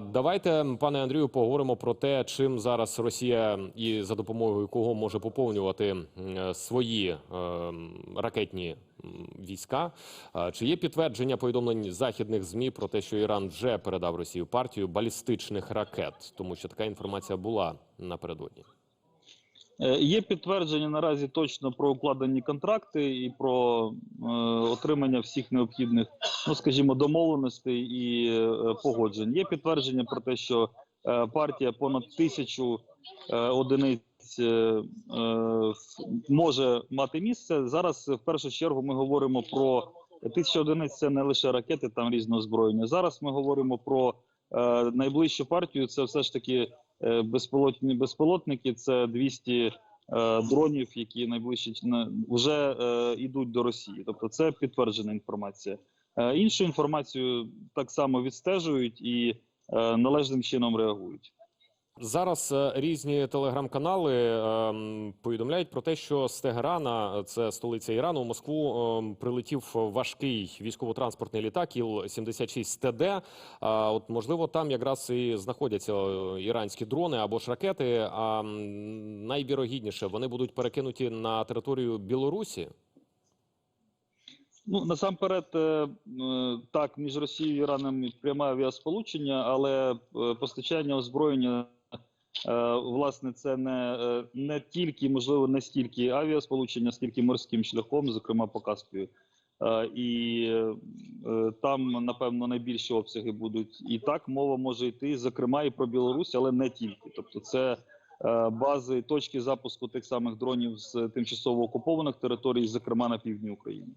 Давайте, пане Андрію, поговоримо про те, чим зараз Росія і за допомогою кого може поповнювати е, свої е, ракетні війська. Чи є підтвердження повідомлень західних змі про те, що Іран вже передав Росію партію балістичних ракет, тому що така інформація була напередодні. Е, Є підтвердження наразі точно про укладені контракти і про е, отримання всіх необхідних, ну скажімо, домовленостей і е, погоджень. Є підтвердження про те, що е, партія понад тисячу е, одиниць е, е, може мати місце. Зараз в першу чергу ми говоримо про тисяча одиниць. Це не лише ракети, там різне озброєння. Зараз ми говоримо про е, найближчу партію. Це все ж таки е, безпілотні безпілотники. Це 200 е, дронів, які найближчі на- вже е, йдуть до Росії. Тобто, це підтверджена інформація. Е, іншу інформацію так само відстежують і е, належним чином реагують. Зараз е, різні телеграм-канали ем, повідомляють про те, що з Тегерана, це столиця Ірану, у Москву ем, прилетів важкий військово-транспортний літак Іл-76 ТД. А от можливо там якраз і знаходяться е, іранські дрони або ж ракети. А найвірогідніше вони будуть перекинуті на територію Білорусі. Ну насамперед, е, е, так між Росією і Іраном пряме авіасполучення, але е, постачання озброєння. Е, Власне, це не, е, не тільки, можливо, не стільки авіасполучення, скільки морським шляхом, зокрема по Каспію. Е, І там, напевно, найбільші обсяги будуть. І так мова може йти, зокрема, і про Білорусь, але не тільки. Тобто, це бази, точки запуску тих самих дронів з тимчасово окупованих територій, зокрема на півдні України.